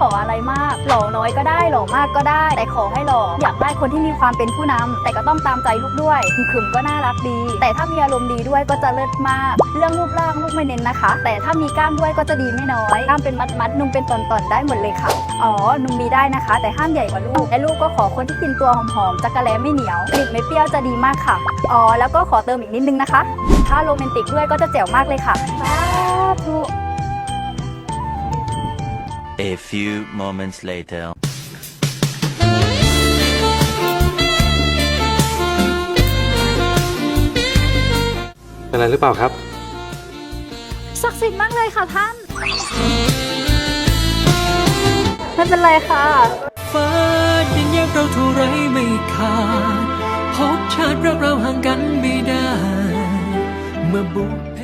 ขออะไรมาก หล่อน้อยก็ได้หล่อมากก็ได้ แต่ขอให้หล่ออยากได้คนที่มีความเป็นผู้นำแต่ก็ต้องตามใจลูกด้วยขึมก็น่ารักดี แต่ถ้ามีอารมณ์ดีด้วยก็จะเลิศมาก เรื่องรูปร่างลูกไม่เน้นนะคะ แต่ถ้ามีกล้ามด้วยก็จะดีไม่น้อยกล้ามเป็นมัดๆนุ่มเป็นตอนๆได้หมดเลยค่ะอ๋อนุ่มมีได้นะคะ แต่ห้ามใหญ่กว่าลูกและลูกก็ขอคนที่กินตัวหอมๆจักระแลไม่เหนียวกลิ่นไม่เปรี้ยวจะดีมากค่ะอ๋อแล้วก็ขอเติมอีกนิดนึงนะคะ ถ้าโรแมนติกด้วยก็จะแจ๋วมากเลยค่ะสาธุ A few moments later. เป็นอะไรหรือเปล่าครับ ศักดิ์สิทธิ์มากเลยค่ะท่าน ไม่เป็นไรค่ะ ฟ้ายังแยกเราเท่าไรไม่ขาดพบชาติรักเราห่างกันไม่ได้ เมื่อบุพเพ